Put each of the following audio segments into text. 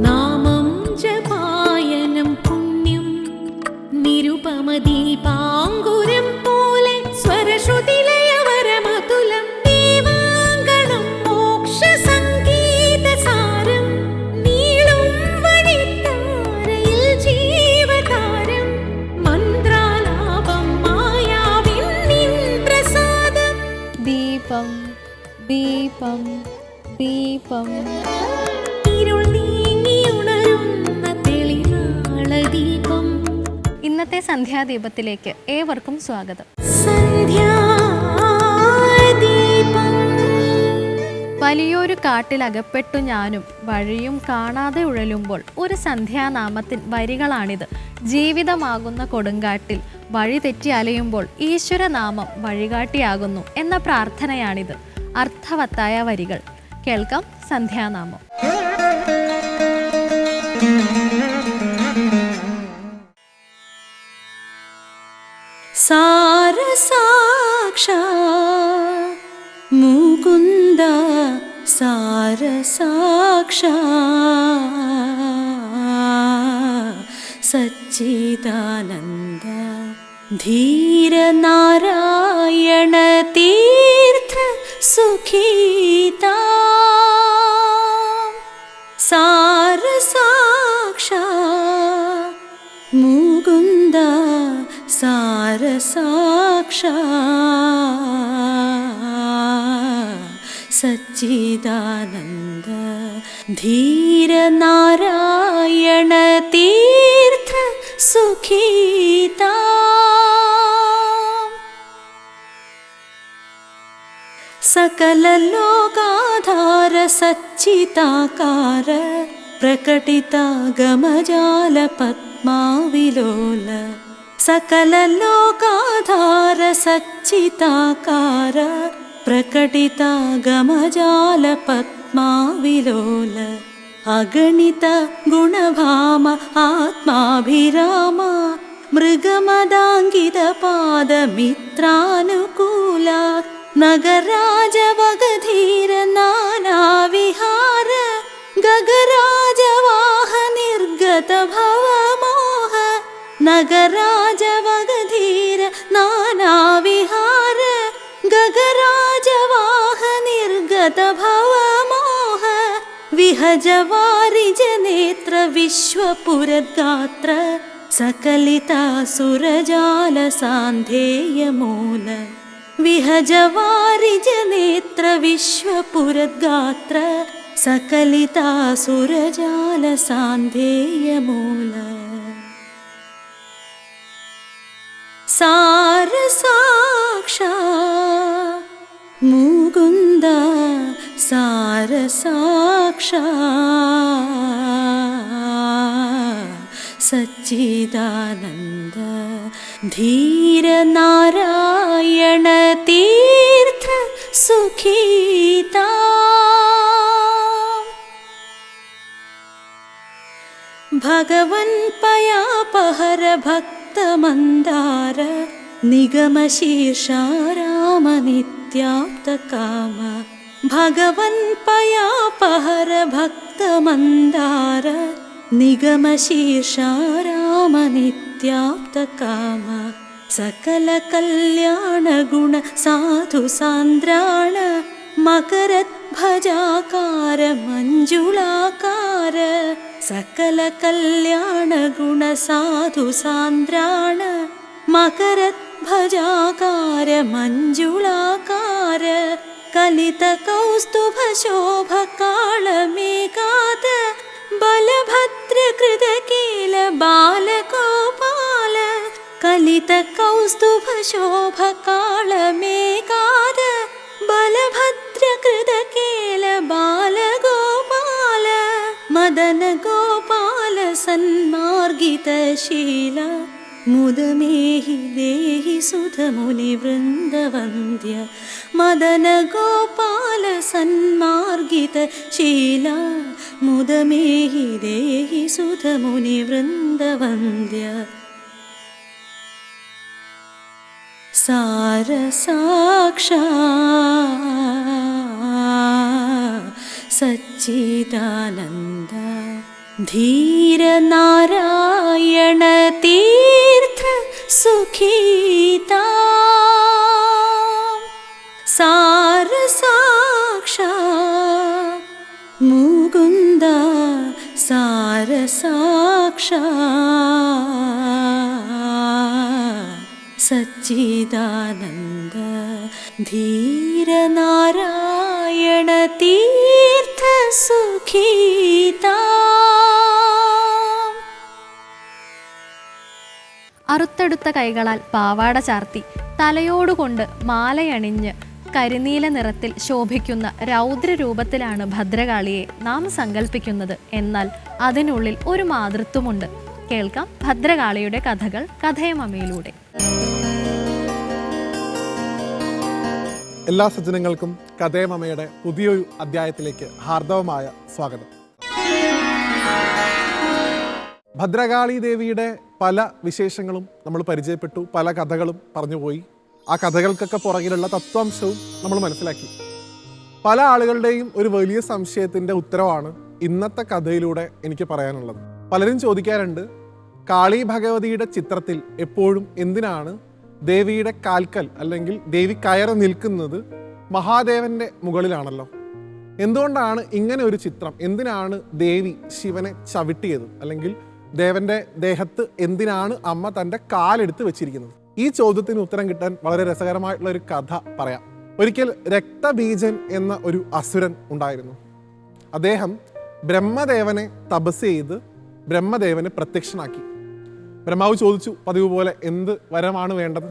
നാമം ജപായനം സന്ധ്യാദീപത്തിലേക്ക് ഏവർക്കും സ്വാഗതം. വലിയൊരു കാട്ടിലകപ്പെട്ടു ഞാനും വഴിയും കാണാതെ ഉഴലുമ്പോൾ ഒരു സന്ധ്യാനാമത്തിൻ വരികളാണിത്. ജീവിതമാകുന്ന കൊടുങ്കാട്ടിൽ വഴി തെറ്റി അലയുമ്പോൾ ഈശ്വരനാമം വഴികാട്ടിയാകുന്നു എന്ന പ്രാർത്ഥനയാണിത്. അർത്ഥവത്തായ വരികൾ. കേൾക്കാം സന്ധ്യാനാമം. सारसाक्षा मुकुन्द सारसाक्षा सच्चिदानन्द धीरनारायणतीर्थ सुखीता। सच्चिदानङ्गीरनारायणतीर्थ सुखीता। सकललोकाधार सच्चिताकार प्रकटिता गमजाल विलोल सकललोकाधार सच्चिताकार प्रकटितागमजाल पद्माविलोल अगणित गुणभाम आत्माभिराम मृगमदाङ्गितपादमित्रानुकूल नगराजवगधीर नानाविहार गगराजवाह निर्गत भवमोह नगराजवगधीर नानाविहार गगराजवाह निर्गत भवमोह विश्वपुरद्गात्र सकलितासुरजालसान्धेयमूल विहजवारिजनेत्र विश्वपुरद्गात्र सकलितासुरजालसान्धेयमूल सारसाक्षा। मुकुन्द सारसाक्षा। सच्चिदानन्द धीरनारायणतीर्थ सुखीता। भगवन्पयापहर भक्ति भक्तमन्दार निगमशीर्षारामनित्याप्तकाम। भगवन् पयापहर भक्तमन्दार निगमशीर्षारामनित्याप्तकाम। सकलकल्याणगुण साधुसान्द्राण मकरद्भजाकार मञ्जुलाकार सकलकल्याणगुणसाधुसान्द्राण कल्याण गुणसाधु सान्द्राण मकर भजाकार बालकोपाल कलित मदनगोपाल सन्मार्गितशील मुदमेहि देहि सुधमुनिवृन्दवन्द्य मदनगोपाल सन्मार्गितशील मुदमेहि देहि सुधमुनिवृन्दवन्द्य सारसाक्षा सच्चिदानन्द धीरनारायणतीर्थ सुखीता। सारसाक्षा मुकुन्द सारसाक्षा सच्चिदानन्द धीरनारायणतीर्थ सुखी। അറുത്തെടുത്ത കൈകളാൽ പാവാട ചാർത്തി തലയോടുകൊണ്ട് മാലയണിഞ്ഞ് കരിനീല നിറത്തിൽ ശോഭിക്കുന്ന രൗദ്രരൂപത്തിലാണ് ഭദ്രകാളിയെ നാം സങ്കല്പിക്കുന്നത് എന്നാൽ അതിനുള്ളിൽ ഒരു മാതൃത്വമുണ്ട്. കേൾക്കാം ഭദ്രകാളിയുടെ കഥകൾ കഥയമമ്മയിലൂടെ എല്ലാ സജ്ജനങ്ങൾക്കും കഥയമമ്മയുടെ പുതിയൊരു അധ്യായത്തിലേക്ക് ഹാർദവമായ സ്വാഗതം. ഭദ്രകാളി ദേവിയുടെ പല വിശേഷങ്ങളും നമ്മൾ പരിചയപ്പെട്ടു പല കഥകളും പറഞ്ഞുപോയി ആ കഥകൾക്കൊക്കെ പുറകിലുള്ള തത്വാംശവും നമ്മൾ മനസ്സിലാക്കി. പല ആളുകളുടെയും ഒരു വലിയ സംശയത്തിന്റെ ഉത്തരവാണ് ഇന്നത്തെ കഥയിലൂടെ എനിക്ക് പറയാനുള്ളത്. പലരും ചോദിക്കാറുണ്ട് കാളി ഭഗവതിയുടെ ചിത്രത്തിൽ എപ്പോഴും എന്തിനാണ് ദേവിയുടെ കാൽക്കൽ അല്ലെങ്കിൽ ദേവി കയറി നിൽക്കുന്നത് മഹാദേവന്റെ മുകളിലാണല്ലോ? എന്തുകൊണ്ടാണ് ഇങ്ങനെ ഒരു ചിത്രം? എന്തിനാണ് ദേവി ശിവനെ ചവിട്ടിയത്? അല്ലെങ്കിൽ ദേവന്റെ ദേഹത്ത് എന്തിനാണ് അമ്മ തന്റെ കാലെടുത്ത് വെച്ചിരിക്കുന്നത്? ഈ ചോദ്യത്തിന് ഉത്തരം കിട്ടാൻ വളരെ രസകരമായിട്ടുള്ള ഒരു കഥ പറയാം. ഒരിക്കൽ രക്തബീജൻ എന്ന ഒരു അസുരൻ ഉണ്ടായിരുന്നു. അദ്ദേഹം ബ്രഹ്മദേവനെ തപസ് ചെയ്ത് ബ്രഹ്മദേവനെ പ്രത്യക്ഷനാക്കി. ബ്രഹ്മാവ് ചോദിച്ചു പതിവ് പോലെ എന്ത് വരമാണ് വേണ്ടത്?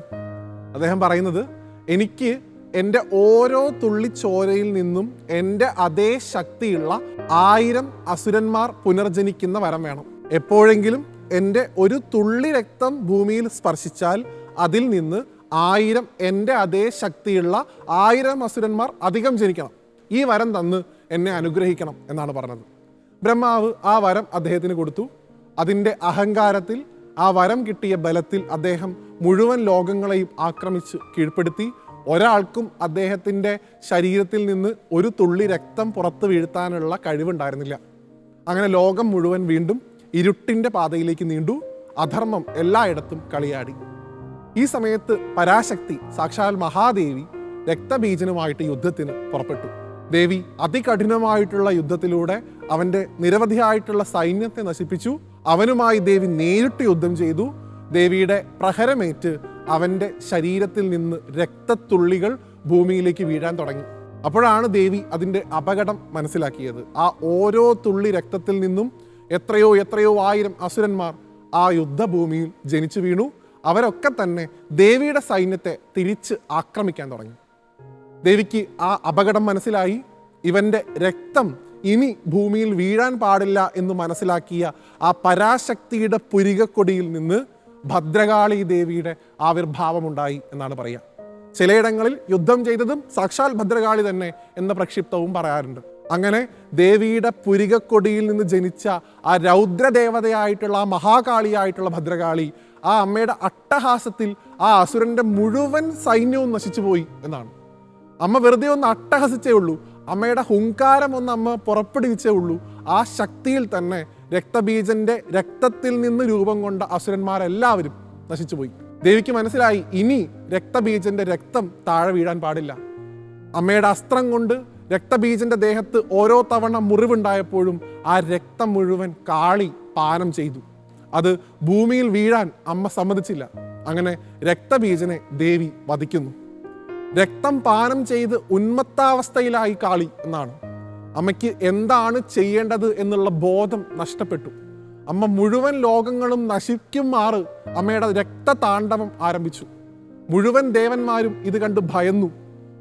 അദ്ദേഹം പറയുന്നത് എനിക്ക് എന്റെ ഓരോ തുള്ളി ചോരയിൽ നിന്നും എന്റെ അതേ ശക്തിയുള്ള ആയിരം അസുരന്മാർ പുനർജനിക്കുന്ന വരം വേണം. എപ്പോഴെങ്കിലും എന്റെ ഒരു തുള്ളി രക്തം ഭൂമിയിൽ സ്പർശിച്ചാൽ അതിൽ നിന്ന് ആയിരം എന്റെ അതേ ശക്തിയുള്ള ആയിരം അസുരന്മാർ അധികം ജനിക്കണം. ഈ വരം തന്ന് എന്നെ അനുഗ്രഹിക്കണം എന്നാണ് പറഞ്ഞത്. ബ്രഹ്മാവ് ആ വരം അദ്ദേഹത്തിന് കൊടുത്തു. അതിന്റെ അഹങ്കാരത്തിൽ ആ വരം കിട്ടിയ ബലത്തിൽ അദ്ദേഹം മുഴുവൻ ലോകങ്ങളെയും ആക്രമിച്ച് കീഴ്പ്പെടുത്തി. ഒരാൾക്കും അദ്ദേഹത്തിന്റെ ശരീരത്തിൽ നിന്ന് ഒരു തുള്ളി രക്തം പുറത്ത് വീഴ്ത്താനുള്ള കഴിവുണ്ടായിരുന്നില്ല. അങ്ങനെ ലോകം മുഴുവൻ വീണ്ടും ഇരുട്ടിന്റെ പാതയിലേക്ക് നീണ്ടു അധർമ്മം എല്ലായിടത്തും കളിയാടി. ഈ സമയത്ത് പരാശക്തി സാക്ഷാൽ മഹാദേവി രക്തബീജനുമായിട്ട് യുദ്ധത്തിന് പുറപ്പെട്ടു. ദേവി അതികഠിനമായിട്ടുള്ള യുദ്ധത്തിലൂടെ അവന്റെ നിരവധിയായിട്ടുള്ള സൈന്യത്തെ നശിപ്പിച്ചു. അവനുമായി ദേവി നേരിട്ട് യുദ്ധം ചെയ്തു. ദേവിയുടെ പ്രഹരമേറ്റ് അവന്റെ ശരീരത്തിൽ നിന്ന് രക്തത്തുള്ളികൾ ഭൂമിയിലേക്ക് വീഴാൻ തുടങ്ങി. അപ്പോഴാണ് ദേവി അതിന്റെ അപകടം മനസ്സിലാക്കിയത്. ആ ഓരോ തുള്ളി രക്തത്തിൽ നിന്നും എത്രയോ എത്രയോ ആയിരം അസുരന്മാർ ആ യുദ്ധഭൂമിയിൽ ജനിച്ചു വീണു. അവരൊക്കെ തന്നെ ദേവിയുടെ സൈന്യത്തെ തിരിച്ച് ആക്രമിക്കാൻ തുടങ്ങി. ദേവിക്ക് ആ അപകടം മനസ്സിലായി. ഇവന്റെ രക്തം ഇനി ഭൂമിയിൽ വീഴാൻ പാടില്ല എന്ന് മനസ്സിലാക്കിയ ആ പരാശക്തിയുടെ പുരികക്കൊടിയിൽ നിന്ന് ഭദ്രകാളി ദേവിയുടെ ആവിർഭാവമുണ്ടായി എന്നാണ് പറയുക. ചിലയിടങ്ങളിൽ യുദ്ധം ചെയ്തതും സാക്ഷാൽ ഭദ്രകാളി തന്നെ എന്ന പ്രക്ഷിപ്തവും പറയാറുണ്ട്. അങ്ങനെ ദേവിയുടെ പുരികക്കൊടിയിൽ നിന്ന് ജനിച്ച ആ രൗദ്രദേവതയായിട്ടുള്ള ആ മഹാകാളിയായിട്ടുള്ള ഭദ്രകാളി ആ അമ്മയുടെ അട്ടഹാസത്തിൽ ആ അസുരന്റെ മുഴുവൻ സൈന്യവും നശിച്ചു പോയി എന്നാണ്. അമ്മ വെറുതെ ഒന്ന് അട്ടഹസിച്ചേ ഉള്ളൂ. അമ്മയുടെ ഹുങ്കാരം ഒന്ന് അമ്മ പുറപ്പെടുവിച്ചേ ഉള്ളൂ. ആ ശക്തിയിൽ തന്നെ രക്തബീജന്റെ രക്തത്തിൽ നിന്ന് രൂപം കൊണ്ട അസുരന്മാരെല്ലാവരും നശിച്ചുപോയി ദേവിക്ക് മനസ്സിലായി ഇനി രക്തബീജന്റെ രക്തം താഴെ വീഴാൻ പാടില്ല. അമ്മയുടെ അസ്ത്രം കൊണ്ട് രക്തബീജന്റെ ദേഹത്ത് ഓരോ തവണ മുറിവുണ്ടായപ്പോഴും ആ രക്തം മുഴുവൻ കാളി പാനം ചെയ്തു. അത് ഭൂമിയിൽ വീഴാൻ അമ്മ സമ്മതിച്ചില്ല. അങ്ങനെ രക്തബീജനെ ദേവി വധിക്കുന്നു. രക്തം പാനം ചെയ്ത് ഉന്മത്താവസ്ഥയിലായി കാളി എന്നാണ്. അമ്മയ്ക്ക് എന്താണ് ചെയ്യേണ്ടത് എന്നുള്ള ബോധം നഷ്ടപ്പെട്ടു. അമ്മ മുഴുവൻ ലോകങ്ങളും നശിക്കും മാറ് അമ്മയുടെ രക്തതാണ്ഡവം ആരംഭിച്ചു. മുഴുവൻ ദേവന്മാരും ഇത് കണ്ട് ഭയന്നു.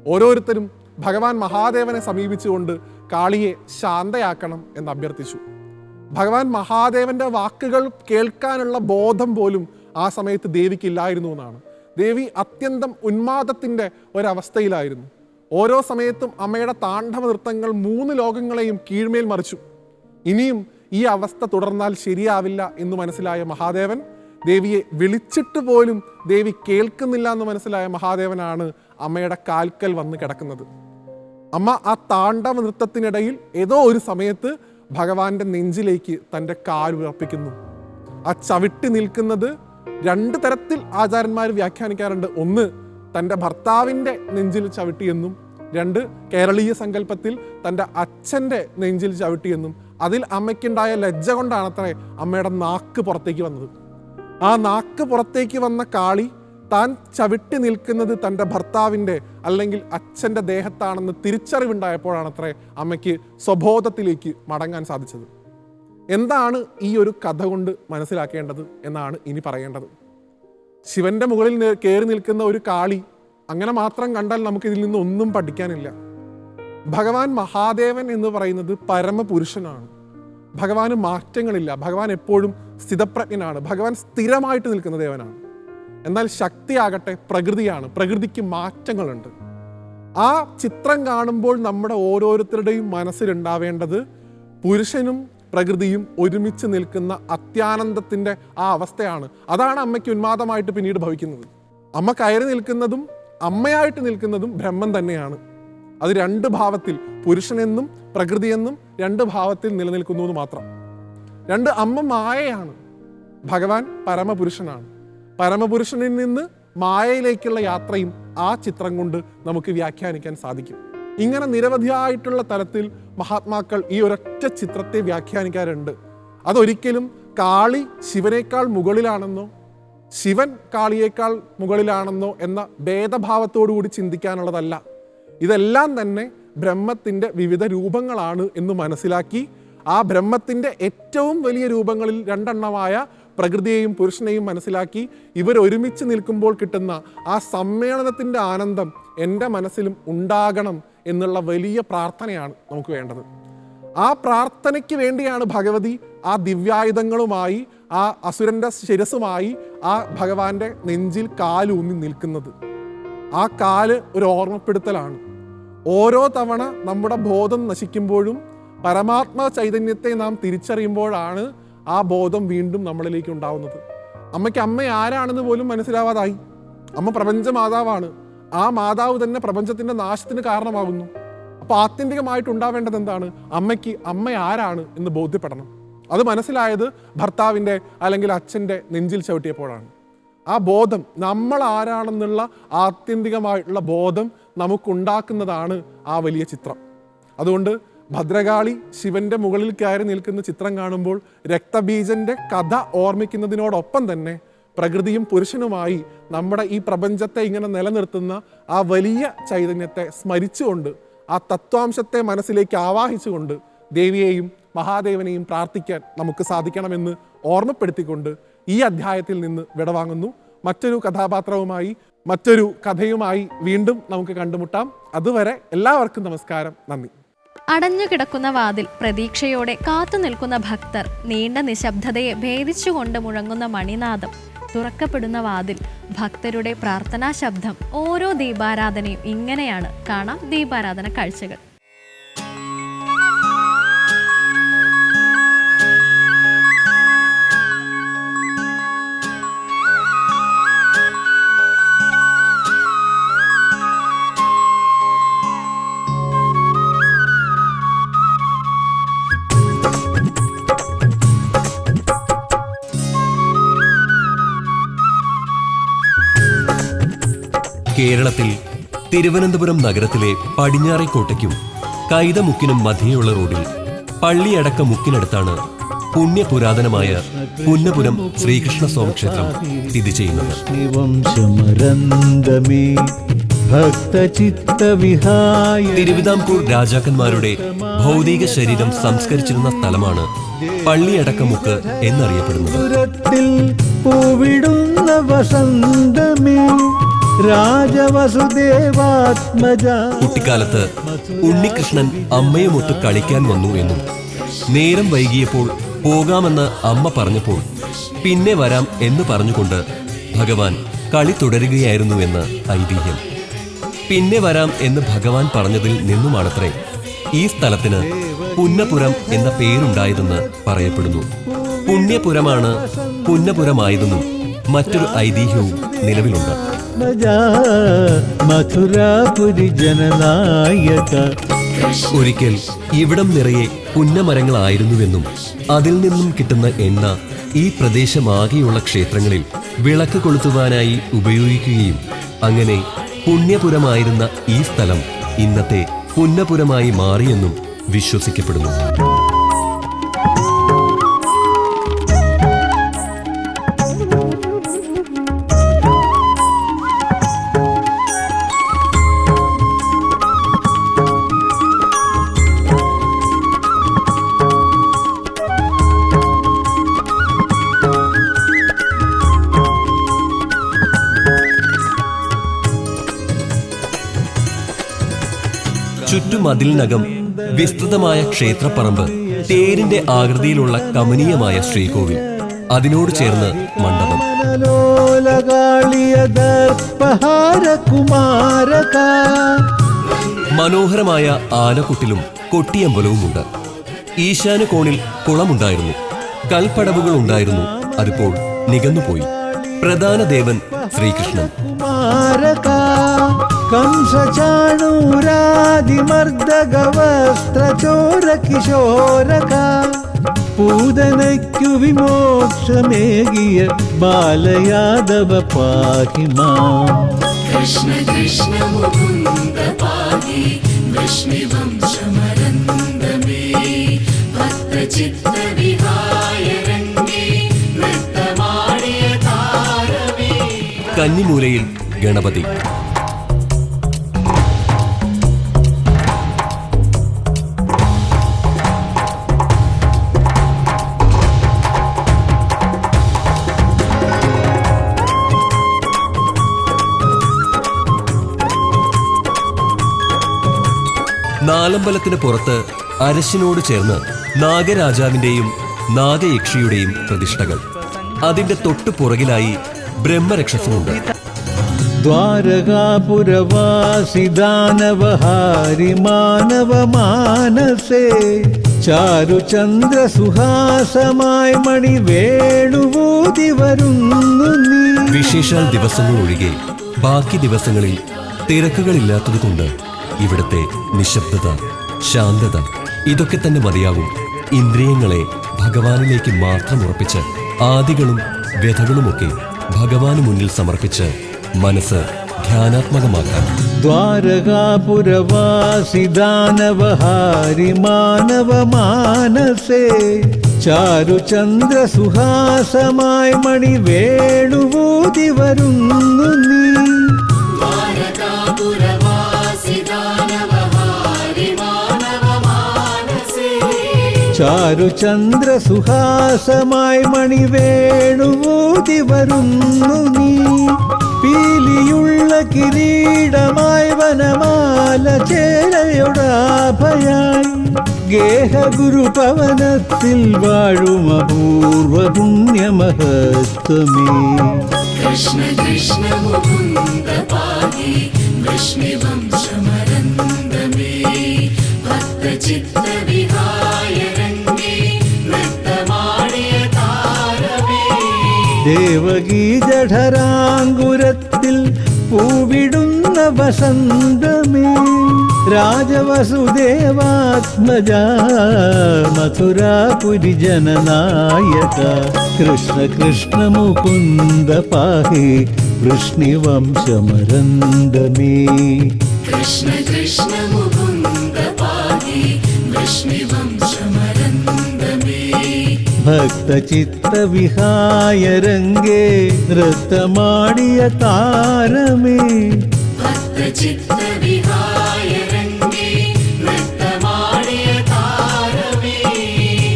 ഓരോരുത്തരും ഭഗവാൻ മഹാദേവനെ സമീപിച്ചുകൊണ്ട് കാളിയെ ശാന്തയാക്കണം എന്ന് അഭ്യർത്ഥിച്ചു. ഭഗവാൻ മഹാദേവന്റെ വാക്കുകൾ കേൾക്കാനുള്ള ബോധം പോലും ആ സമയത്ത് ദേവിക്കില്ലായിരുന്നു എന്നാണ്. ദേവി അത്യന്തം ഉന്മാദത്തിന്റെ ഒരവസ്ഥയിലായിരുന്നു. ഓരോ സമയത്തും അമ്മയുടെ താണ്ഡവ നൃത്തങ്ങൾ മൂന്ന് ലോകങ്ങളെയും കീഴ്മേൽ മറിച്ചു. ഇനിയും ഈ അവസ്ഥ തുടർന്നാൽ ശരിയാവില്ല എന്ന് മനസ്സിലായ മഹാദേവൻ ദേവിയെ വിളിച്ചിട്ട് പോലും ദേവി കേൾക്കുന്നില്ല എന്ന് മനസ്സിലായ മഹാദേവനാണ് അമ്മയുടെ കാൽക്കൽ വന്ന് കിടക്കുന്നത്. അമ്മ ആ താണ്ഡവ നൃത്തത്തിനിടയിൽ ഏതോ ഒരു സമയത്ത് ഭഗവാന്റെ നെഞ്ചിലേക്ക് തന്റെ കാൽ ഉറപ്പിക്കുന്നു ആ ചവിട്ടി നിൽക്കുന്നത് രണ്ട് തരത്തിൽ ആചാര്യന്മാർ വ്യാഖ്യാനിക്കാറുണ്ട്. ഒന്ന് തന്റെ ഭർത്താവിന്റെ നെഞ്ചിൽ ചവിട്ടിയെന്നും രണ്ട് കേരളീയ സങ്കല്പത്തിൽ തന്റെ അച്ഛന്റെ നെഞ്ചിൽ ചവിട്ടിയെന്നും. അതിൽ അമ്മയ്ക്കുണ്ടായ ലജ്ജ കൊണ്ടാണത്രേ അമ്മയുടെ നാക്ക് പുറത്തേക്ക് വന്നത്. ആ നാക്ക് പുറത്തേക്ക് വന്ന കാളി താൻ ചവിട്ടി നിൽക്കുന്നത് തന്റെ ഭർത്താവിന്റെ അല്ലെങ്കിൽ അച്ഛന്റെ ദേഹത്താണെന്ന് തിരിച്ചറിവുണ്ടായപ്പോഴാണത്രേ അമ്മയ്ക്ക് സ്വബോധത്തിലേക്ക് മടങ്ങാൻ സാധിച്ചത്. എന്താണ് ഈ ഒരു കഥ കൊണ്ട് മനസ്സിലാക്കേണ്ടത് എന്നാണ് ഇനി പറയേണ്ടത്. ശിവന്റെ മുകളിൽ കയറി നിൽക്കുന്ന ഒരു കാളി അങ്ങനെ മാത്രം കണ്ടാൽ നമുക്ക് ഇതിൽ നിന്ന് ഒന്നും പഠിക്കാനില്ല. ഭഗവാൻ മഹാദേവൻ എന്ന് പറയുന്നത് പരമപുരുഷനാണ്. ഭഗവാന് മാറ്റങ്ങളില്ല. ഭഗവാൻ എപ്പോഴും സ്ഥിതപ്രജ്ഞനാണ്. ഭഗവാൻ സ്ഥിരമായിട്ട് നിൽക്കുന്ന ദേവനാണ്. എന്നാൽ ശക്തിയാകട്ടെ പ്രകൃതിയാണ്. പ്രകൃതിക്ക് മാറ്റങ്ങളുണ്ട്. ആ ചിത്രം കാണുമ്പോൾ നമ്മുടെ ഓരോരുത്തരുടെയും മനസ്സിലുണ്ടാവേണ്ടത് പുരുഷനും പ്രകൃതിയും ഒരുമിച്ച് നിൽക്കുന്ന അത്യാനന്ദത്തിന്റെ ആ അവസ്ഥയാണ്. അതാണ് അമ്മയ്ക്ക് ഉന്മാദമായിട്ട് പിന്നീട് ഭവിക്കുന്നത്. അമ്മ കയറി നിൽക്കുന്നതും അമ്മയായിട്ട് നിൽക്കുന്നതും ബ്രഹ്മം തന്നെയാണ്. അത് രണ്ട് ഭാവത്തിൽ പുരുഷനെന്നും പ്രകൃതിയെന്നും രണ്ട് ഭാവത്തിൽ നിലനിൽക്കുന്നു എന്ന് മാത്രം. രണ്ട് അമ്മ മായയാണ്. ഭഗവാൻ പരമപുരുഷനാണ്. പരമപുരുഷനിൽ നിന്ന് മായയിലേക്കുള്ള യാത്രയും ആ ചിത്രം കൊണ്ട് നമുക്ക് വ്യാഖ്യാനിക്കാൻ സാധിക്കും. ഇങ്ങനെ നിരവധിയായിട്ടുള്ള തലത്തിൽ മഹാത്മാക്കൾ ഈ ഒരൊറ്റ ചിത്രത്തെ വ്യാഖ്യാനിക്കാറുണ്ട്. അതൊരിക്കലും കാളി ശിവനേക്കാൾ മുകളിലാണെന്നോ ശിവൻ കാളിയേക്കാൾ മുകളിലാണെന്നോ എന്ന ഭേദഭാവത്തോടു കൂടി ചിന്തിക്കാനുള്ളതല്ല. ഇതെല്ലാം തന്നെ ബ്രഹ്മത്തിന്റെ വിവിധ രൂപങ്ങളാണ് എന്ന് മനസ്സിലാക്കി ആ ബ്രഹ്മത്തിന്റെ ഏറ്റവും വലിയ രൂപങ്ങളിൽ രണ്ടെണ്ണമായ പ്രകൃതിയെയും പുരുഷനെയും മനസ്സിലാക്കി ഇവരൊരുമിച്ച് നിൽക്കുമ്പോൾ കിട്ടുന്ന ആ സമ്മേളനത്തിന്റെ ആനന്ദം എന്റെ മനസ്സിലും ഉണ്ടാകണം എന്നുള്ള വലിയ പ്രാർത്ഥനയാണ് നമുക്ക് വേണ്ടത്. ആ പ്രാർത്ഥനയ്ക്ക് വേണ്ടിയാണ് ഭഗവതി ആ ദിവ്യായുധങ്ങളുമായി ആ അസുരന്റെ ശിരസുമായി ആ ഭഗവാന്റെ നെഞ്ചിൽ കാലൂന്നി നിൽക്കുന്നത്. ആ കാൽ ഒരു ഓർമ്മപ്പെടുത്തലാണ്. ഓരോ തവണ നമ്മുടെ ബോധം നശിക്കുമ്പോഴും പരമാത്മ ചൈതന്യത്തെ നാം തിരിച്ചറിയുമ്പോഴാണ് ആ ബോധം വീണ്ടും നമ്മളിലേക്ക് ഉണ്ടാവുന്നത്. അമ്മയ്ക്ക് അമ്മ ആരാണെന്ന് പോലും മനസ്സിലാവാതായി. അമ്മ പ്രപഞ്ച മാതാവാണ് ആ മാതാവ് തന്നെ പ്രപഞ്ചത്തിന്റെ നാശത്തിന് കാരണമാകുന്നു. അപ്പോൾ ആത്യന്തികമായിട്ട് ഉണ്ടാവേണ്ടത് എന്താണ്? അമ്മയ്ക്ക് അമ്മ ആരാണ് എന്ന് ബോധ്യപ്പെടണം. അത് മനസ്സിലായത് ഭർത്താവിന്റെ അല്ലെങ്കിൽ അച്ഛന്റെ നെഞ്ചിൽ ചവിട്ടിയപ്പോഴാണ്. ആ ബോധം നമ്മൾ ആരാണെന്നുള്ള ആത്യന്തികമായിട്ടുള്ള ബോധം നമുക്കുണ്ടാക്കുന്നതാണ് ആ വലിയ ചിത്രം. അതുകൊണ്ട് ഭദ്രകാളി ശിവന്റെ മുകളിൽ കയറി നിൽക്കുന്ന ചിത്രം കാണുമ്പോൾ രക്തബീജന്റെ കഥ ഓർമ്മിക്കുന്നതിനോടൊപ്പം തന്നെ പ്രകൃതിയും പുരുഷനുമായി നമ്മുടെ ഈ പ്രപഞ്ചത്തെ ഇങ്ങനെ നിലനിർത്തുന്ന ആ വലിയ ചൈതന്യത്തെ സ്മരിച്ചുകൊണ്ട് ആ തത്വാംശത്തെ മനസ്സിലേക്ക് ആവാഹിച്ചുകൊണ്ട് ദേവിയെയും മഹാദേവനെയും പ്രാർത്ഥിക്കാൻ നമുക്ക് സാധിക്കണമെന്ന് ഓർമ്മപ്പെടുത്തിക്കൊണ്ട് ഈ അധ്യായത്തിൽ നിന്ന് വിടവാങ്ങുന്നു. മറ്റൊരു കഥാപാത്രവുമായി മറ്റൊരു കഥയുമായി വീണ്ടും നമുക്ക് കണ്ടുമുട്ടാം. അതുവരെ എല്ലാവർക്കും നമസ്കാരം. നന്ദി. അടഞ്ഞു കിടക്കുന്ന വാതിൽ പ്രതീക്ഷയോടെ കാത്തുനിൽക്കുന്ന ഭക്തർ നീണ്ട നിശബ്ദതയെ ഭേദിച്ചുകൊണ്ട് മുഴങ്ങുന്ന മണിനാദം തുറക്കപ്പെടുന്ന വാതിൽ ഭക്തരുടെ പ്രാർത്ഥനാ ശബ്ദം ഓരോ ദീപാരാധനയും ഇങ്ങനെയാണ്. കാണാം ദീപാരാധന കാഴ്ചകൾ. കേരളത്തിൽ തിരുവനന്തപുരം നഗരത്തിലെ പടിഞ്ഞാറേക്കോട്ടയ്ക്കും കൈതമുക്കിനും മധ്യേയുള്ള റോഡിൽ പള്ളിയടക്ക മുക്കിനടുത്താണ് പുണ്യപുരാതനമായ പുന്നപുരം ശ്രീകൃഷ്ണ സ്വാമി ക്ഷേത്രം സ്ഥിതി ചെയ്യുന്നത്. തിരുവിതാംകൂർ രാജാക്കന്മാരുടെ ഭൗതിക ശരീരം സംസ്കരിച്ചിരുന്ന സ്ഥലമാണ് പള്ളിയടക്കമുക്ക് എന്നറിയപ്പെടുന്നത്. കുട്ടിക്കാലത്ത് ഉണ്ണികൃഷ്ണൻ അമ്മയുമൊത്ത് കളിക്കാൻ വന്നു എന്നും. നേരം വൈകിയപ്പോൾ പോകാമെന്ന് അമ്മ പറഞ്ഞപ്പോൾ പിന്നെ വരാം എന്ന് പറഞ്ഞുകൊണ്ട് ഭഗവാൻ കളി തുടരുകയായിരുന്നുവെന്ന് ഐതിഹ്യം. പിന്നെ വരാം എന്ന് ഭഗവാൻ പറഞ്ഞതിൽ നിന്നുമാണത്രേ ഈ സ്ഥലത്തിന് പുന്നപുരം എന്ന പേരുണ്ടായതെന്ന് പറയപ്പെടുന്നു. പുണ്യപുരമാണ് പുന്നപുരമായതെന്നും മറ്റൊരു ഐതിഹ്യവും നിലവിലുണ്ട്. ആത്മജ മഥുരാപുരി ജനനായക. ഒരിക്കൽ ഇവിടം നിറയെ പുന്നമരങ്ങളായിരുന്നുവെന്നും അതിൽ നിന്നും കിട്ടുന്ന എണ്ണ ഈ പ്രദേശമാകെയുള്ള ക്ഷേത്രങ്ങളിൽ വിളക്ക് കൊളുത്തുവാനായി ഉപയോഗിക്കുകയും അങ്ങനെ പുണ്യപുരമായിരുന്ന ഈ സ്ഥലം ഇന്നത്തെ പുന്നപുരമായി മാറിയെന്നും വിശ്വസിക്കപ്പെടുന്നു. ചുറ്റുമതിലിനകം വിസ്തൃതമായ ക്ഷേത്രപ്പറമ്പ് തേരിന്റെ ആകൃതിയിലുള്ള കമനീയമായ ശ്രീകോവിൽ. അതിനോട് ചേർന്ന് മണ്ഡപം. മനോഹരമായ ആനക്കുട്ടിലും കൊട്ടിയമ്പലവുമുണ്ട്. ഈശാന കോണിൽ കുളമുണ്ടായിരുന്നു. കൽപ്പടവുകൾ ഉണ്ടായിരുന്നു. അതിപ്പോൾ നികന്നുപോയി. പ്രധാന ദേവൻ ശ്രീകൃഷ്ണൻ. കംസചാണൂരാതിമർദ്ദകവസ്ത്രചോരകിശോരക. പൂതനയ്ക്കു വിമോക്ഷമേകിയ ബാലയാദവ പാഹി മാം കന്നിമൂലയിൽ ഗണപതി. നാലമ്പലത്തിന് പുറത്ത് അരശിനോട് ചേർന്ന് നാഗരാജാവിന്റെയും നാഗയക്ഷിയുടെയും പ്രതിഷ്ഠകൾ. അതിന്റെ തൊട്ടു പുറകിലായി ബ്രഹ്മരക്ഷസമുണ്ട്. ദ്വാരകാപുരവാസി ദാനവഹാരി മാനവ മാനസേ ചാരുചന്ദ്ര സുഹാസമായി മണി വേണുവൂതി വരുന്നു വിശേഷാൽ ദിവസങ്ങൾ ഒഴികെ ബാക്കി ദിവസങ്ങളിൽ തിരക്കുകളില്ലാത്തതുകൊണ്ട് ഇവിടുത്തെ നിശബ്ദത ശാന്തത ഇതൊക്കെ തന്നെ മതിയാവും ഇന്ദ്രിയങ്ങളെ ഭഗവാനിലേക്ക് മാത്രം ഉറപ്പിച്ച് ആദികളും വ്യഥകളുമൊക്കെ ഭഗവാന് മുന്നിൽ സമർപ്പിച്ച് മനസ്സ് ധ്യാനാത്മകമാക്കാം. ദ്വാരകാപുരവാസിദാനവഹാരി മാനവ മാനസേ ചാരുചന്ദ്ര സുഹാസമായി മണി വേണുവൂതി വരുന്നു നീ. ചാരുചന്ദ്ര സുഹാസമായി മണിവേണുവൂതി വരുന്നു നീ. പീലിയുള്ള കിരീടമായി വനമാല ചേരയുടാഭയായി ഗേഹഗുരു പവനത്തിൽ വാഴും അപൂർവ പുണ്യമഹത്വമേ. കൃഷ്ണ കൃഷ്ണ മുകുന്ദ പാഹി വിഷ്ണുവംശമരന്ദമേ ഭക്തചിത്ത പുറകീ ജഠരാങ്കുരത്തിൽ പൂവിടുന്ന വസന്തമേ രാജവസുദേവാത്മജ മഥുരാപുരി ജനനായക കൃഷ്ണ കൃഷ്ണ മുകുന്ദ പാഹി വൃഷ്ണിവംശമരന്തമേ കൃഷ്ണ കൃഷ്ണ മുകുന്ദ പാഹി വൃഷ്ണിവം ഭക്തചിത്തവിഹായരംഗേ നൃത്തമാടിയ താരമേ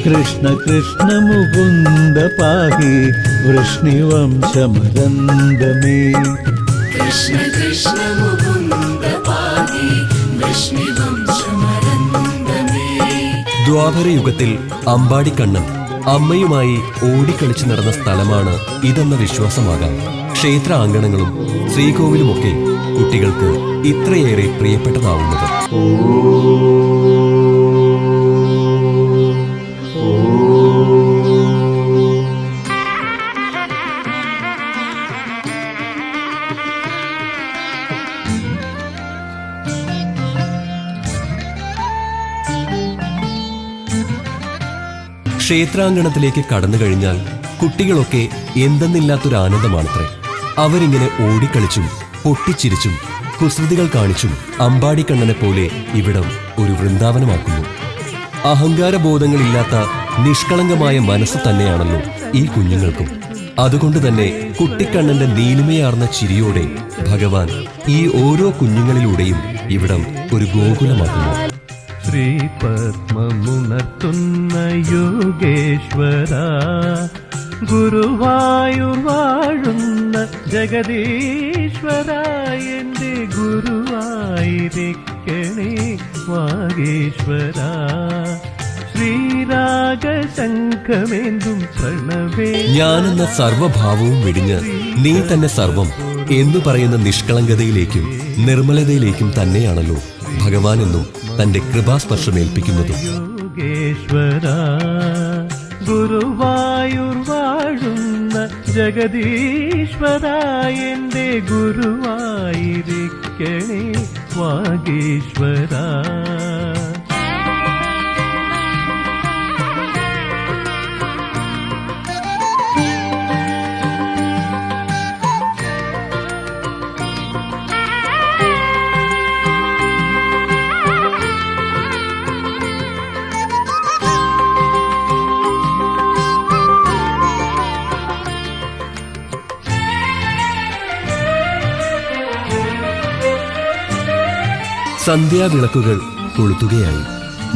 കൃഷ്ണ കൃഷ്ണ മുകുന്ദ പാഹി വൃഷ്ണിവംശമരന്ദമേ കൃഷ്ണ കൃഷ്ണ മുകുന്ദ പാഹി വൃഷ്ണിവംശമരന്ദമേ ദ്വാപരയുഗത്തിൽ അമ്പാടിക്കണ്ണൻ അമ്മയുമായി ഓടിക്കളിച്ചു നടന്ന സ്ഥലമാണ് ഇതെന്ന വിശ്വാസമാകാം. ക്ഷേത്ര അങ്കണങ്ങളും ശ്രീകോവിലുമൊക്കെ കുട്ടികൾക്ക് ഇത്രയേറെ പ്രിയപ്പെട്ടതാവുന്നത്. ക്ഷേത്രാങ്കണത്തിലേക്ക് കടന്നു കഴിഞ്ഞാൽ കുട്ടികളൊക്കെ എന്തെന്നില്ലാത്തൊരു ആനന്ദമാണത്രേ. അവരിങ്ങനെ ഓടിക്കളിച്ചും പൊട്ടിച്ചിരിച്ചും കുസൃതികൾ കാണിച്ചും അമ്പാടിക്കണ്ണനെ പോലെ ഇവിടം ഒരു വൃന്ദാവനമാക്കുന്നു. അഹങ്കാരബോധങ്ങളില്ലാത്ത നിഷ്കളങ്കമായ മനസ്സ് തന്നെയാണല്ലോ ഈ കുഞ്ഞുങ്ങൾക്കും. അതുകൊണ്ട് തന്നെ കുട്ടിക്കണ്ണന്റെ നീലിമയാർന്ന ചിരിയോടെ ഭഗവാൻ ഈ ഓരോ കുഞ്ഞുങ്ങളിലൂടെയും ഇവിടം ഒരു ഗോകുലമാക്കുന്നു. ശ്രീപത്മമുണർത്തുന്ന യോഗേശ്വര ഗുരുവായൂർ വാഴുന്ന ജഗദീശ്വര എന്റെ ഗുരുവായിരിക്കണേ വാഗേശ്വര. ശ്രീരാഗശങ്കമേന്തും പ്രണവേ. ഞാനെന്ന സർവഭാവവും വെടിഞ്ഞ് നീ തന്നെ സർവം എന്നു പറയുന്ന നിഷ്കളങ്കതയിലേക്കും നിർമ്മലതയിലേക്കും തന്നെയാണല്ലോ. ഭഗവാൻ എന്നും തന്റെ കൃപാസ്പർശമേൽപ്പിക്കുന്നതും. ഗുരുവായൂർ വാഴുന്ന ജഗദീശ്വര എന്റെ ഗുരുവായിരിക്കണേ വാഗീശ്വര. സന്ധ്യാവിളക്കുകൾ കൊളുത്തുകയായി.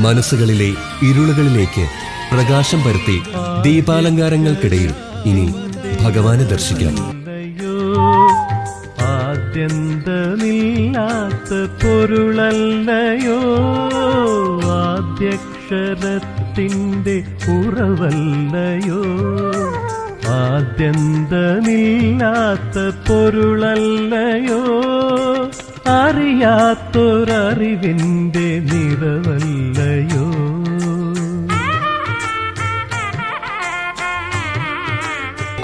മനസ്സുകളിലെ ഇരുളുകളിലേക്ക് പ്രകാശം പരത്തി ദീപാലങ്കാരങ്ങൾക്കിടയിൽ ഇനി ഭഗവാനെ ദർശിക്കാം. ആദ്യന്തമില്ലാത്ത പൊരുളല്ലയോ? ആദ്യക്ഷരത്തിന്റെ ഉറവല്ലയോ? ആദ്യന്തമില്ലാത്ത പൊരുളല്ലയോ? അറിയാത്തൊരറിവിന്റെ നിറവല്ലയോ?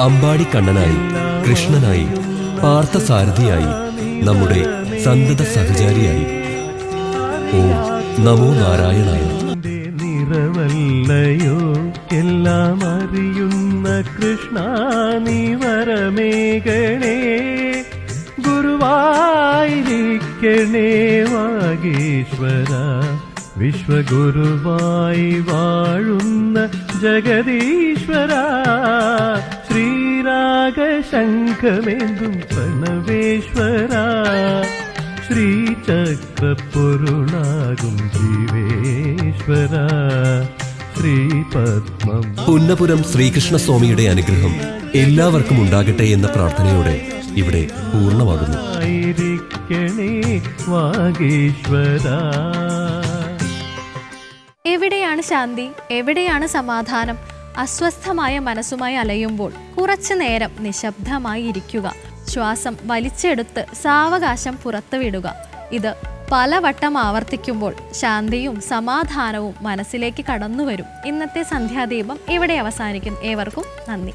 അമ്പാടി കണ്ണനായി കൃഷ്ണനായി പാർത്ഥസാരഥിയായി നമ്മുടെ സന്തത സഹചാരിയായി. ഓ നമോ നാരായണായ. നിറവല്ലയോ? എല്ലാം അറിയുന്ന കൃഷ്ണ നീ വരമേകണേ. ഗുരുവായിരിക്കണേ വാഗീശ്വര. വിശ്വഗുരുവായി വാഴുന്ന ജഗദീശ്വര. ശ്രീരാഗശങ്കമേന്തും പ്രണവേശ്വര. ശ്രീചക്രപ്പൊരുളാകും ജീവേശ്വര. ശ്രീപത്മം. പുന്നപുരം ശ്രീകൃഷ്ണസ്വാമിയുടെ അനുഗ്രഹം എല്ലാവർക്കും ഉണ്ടാകട്ടെ എന്ന പ്രാർത്ഥനയോടെ ഇവിടെ പൂർണമാകുന്നു. എവിടെയാണ് ശാന്തി? എവിടെയാണ് സമാധാനം? അസ്വസ്ഥമായ മനസ്സുമായി അലയുമ്പോൾ കുറച്ചു നേരം നിശബ്ദമായി ഇരിക്കുക ശ്വാസം വലിച്ചെടുത്ത് സാവകാശം പുറത്തുവിടുക. ഇത് പലവട്ടം ആവർത്തിക്കുമ്പോൾ ശാന്തിയും സമാധാനവും മനസ്സിലേക്ക് കടന്നുവരും. ഇന്നത്തെ സന്ധ്യാദീപം ഇവിടെ അവസാനിക്കും. ഏവർക്കും നന്ദി.